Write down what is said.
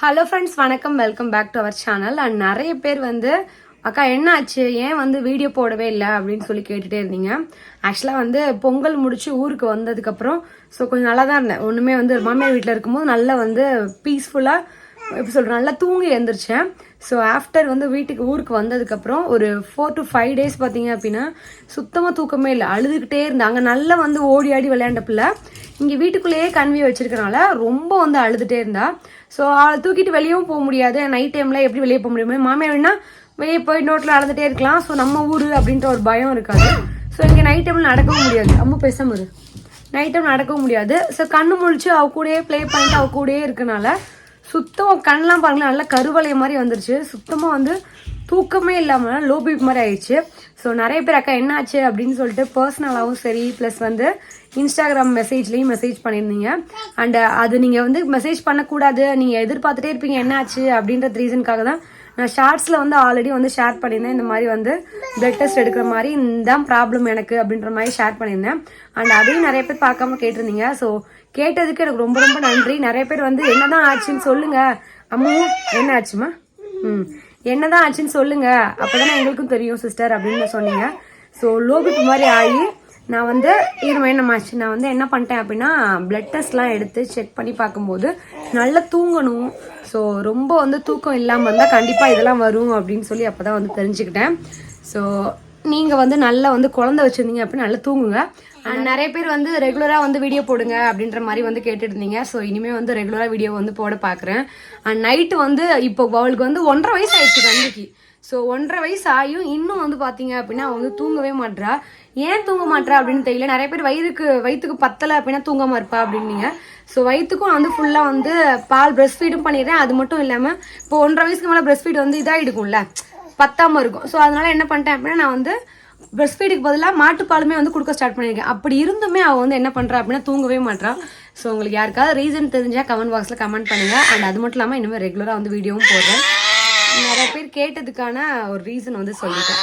Hello friends வணக்கம். Welcome back to our channel and நிறைய பேர் வந்து அக்கா என்ன ஆச்சு ஏன் வந்து வீடியோ போடவே இல்லை? அப்படின்னு சொல்லி கேட்டுட்டே இருந்தீங்க. ஆக்சுவலாக வந்து பொங்கல் முடிச்சு ஊருக்கு வந்ததுக்கப்புறம் ஸோ கொஞ்சம் நல்லா தான் இருந்தேன். ஒன்றுமே வந்து மாமியார் வீட்டில் இருக்கும்போது நல்லா வந்து பீஸ்ஃபுல்லாக எப்படி சொல்கிறேன் நல்லா தூங்கி எழுந்திரிச்சேன். ஸோ ஆஃப்டர் வந்து வீட்டுக்கு ஊருக்கு வந்ததுக்கப்புறம் ஒரு ஃபோர் டு ஃபைவ் டேஸ் பார்த்தீங்க அப்படின்னா சுத்தமாக தூக்கமே இல்லை. அழுதுகிட்டே இருந்தாங்க. நல்லா வந்து ஓடி ஆடி விளையாண்ட பிள்ளை இங்கே வீட்டுக்குள்ளேயே கன்வி வச்சிருக்கனால ரொம்ப வந்து அழுதுகிட்டே இருந்தா. ஸோ அவளை தூக்கிட்டு வெளியவும் போக முடியாது. நைட் டைமில் எப்படி வெளியே போக முடியும். மாமியார் வேணா வெளியே போய் நோட்டில் அழுதுகிட்டே இருக்கலாம். ஸோ நம்ம ஊர் அப்படின்ற ஒரு பயம் இருக்காது. ஸோ இங்கே நைட் டைமில் நடக்கவும் முடியாது. ரொம்ப பேசாமல் நைட் டைம் நடக்கவும் முடியாது. ஸோ கண்ணு முழிச்சு அவ கூடயே ப்ளே பண்ணிட்டு அவ கூடயே இருக்கனால சுத்தம் கண்ணெலாம் பாருங்களேன் நல்லா கருவளைய மாதிரி வந்துருச்சு. சுத்தமாக வந்து தூக்கமே இல்லாமல் லோ பிபி மாதிரி ஆயிடுச்சு. ஸோ நிறைய பேர் அக்கா என்னாச்சு? அப்படின்னு சொல்லிட்டு பர்சனலாகவும் சரி ப்ளஸ் வந்து இன்ஸ்டாகிராம் மெசேஜ்லேயும் மெசேஜ் பண்ணியிருந்தீங்க. அண்ட் அது நீங்கள் வந்து மெசேஜ் பண்ணக்கூடாது நீங்கள் எதிர்பார்த்துட்டே இருப்பீங்க என்னாச்சு? அப்படின்றது ரீசனுக்காக தான் நான் ஷார்ட்ஸில் வந்து ஆல்ரெடி வந்து ஷேர் பண்ணியிருந்தேன். இந்த மாதிரி வந்து பிளட் டெஸ்ட் எடுக்கிற மாதிரி இதுதான் ப்ராப்ளம் எனக்கு அப்படின்ற மாதிரி ஷேர் பண்ணியிருந்தேன். அண்ட் அதையும் நிறைய பேர் பார்க்காம கேட்டிருந்தீங்க. ஸோ கேட்டதுக்கு எனக்கு ரொம்ப ரொம்ப நன்றி. நிறைய பேர் வந்து என்னதான் ஆச்சுன்னு சொல்லுங்க. அம்மாவும் என்ன ஆச்சுமா ம். என்னதான் ஆச்சுன்னு சொல்லுங்க. அப்பதானே எங்களுக்கும் தெரியும் சிஸ்டர் அப்படின்னு சொன்னீங்க. ஸோ லோபிப்பு மாதிரி ஆகி நான் வந்து இருமை என்னமாச்சு நான் வந்து என்ன பண்ணிட்டேன் அப்படின்னா பிளட் டெஸ்ட்லாம் எடுத்து செக் பண்ணி பார்க்கும்போது நல்லா தூங்கணும். ஸோ ரொம்ப வந்து தூக்கம் இல்லாமல் இருந்தால் கண்டிப்பாக இதெல்லாம் வரும் அப்படின்னு சொல்லி அப்போ தான் வந்து தெரிஞ்சுக்கிட்டேன். ஸோ நீங்கள் வந்து நல்லா வந்து குழந்தை வச்சுருந்தீங்க அப்படின்னு நல்லா தூங்குங்க. அண்ட் நிறைய பேர் வந்து ரெகுலராக வந்து வீடியோ போடுங்க அப்படின்ற மாதிரி வந்து கேட்டுட்டு இருந்தீங்க ஸோ இனிமேல் வந்து ரெகுலராக வீடியோ வந்து போட பார்க்குறேன். அண்ட் நைட்டு வந்து இப்போ அவளுக்கு வந்து ஒன்றரை வயசு ஆயிடுச்சு கண்டிக்கு. ஸோ ஒன்றரை வயசு ஆகியும் இன்னும் வந்து பார்த்தீங்க அப்படின்னா அவன் வந்து தூங்கவே மாட்டா ஏன் தூங்க மாட்றா அப்படின்னு தெரியல. நிறைய பேர் வயிறுக்கு வயிற்றுக்கு பத்தலை அப்படின்னா தூங்காமல் இருப்பா அப்படின்னீங்க. ஸோ வயிற்றுக்கும் வந்து ஃபுல்லாக வந்து பால் பிரஸ்ட் ஃபீடும் பண்ணிடுறேன். அது மட்டும் இல்லாமல் இப்போ ஒன்றரை வயசுக்கு மேலே பிரஸ்ட் ஃபீட் வந்து இதாகிடுக்கும்ல பத்தாம இருக்கும். ஸோ அதனால என்ன பண்ணிட்டேன் அப்படின்னா நான் வந்து பிரஸ்ட் ஃபீடுக்கு பதிலாக மாட்டுப்பாலுமே வந்து கொடுக்க ஸ்டார்ட் பண்ணியிருக்கேன். அப்படி இருந்துமே அவள் வந்து என்ன பண்ணுறா அப்படின்னா தூங்கவே மாட்டான் ஸோ உங்களுக்கு யாருக்காவது ரீசன் தெரிஞ்சால் கமெண்ட் பாக்ஸில் கமெண்ட் பண்ணுங்கள் அண்ட் அது மட்டும் இல்லாமல் இனிமேல் ரெகுலராக வந்து வீடியோவும் போடுறேன். நிறைய பேர் கேட்டதுக்கான ஒரு ரீசன் வந்து சொல்லிட்டேன்.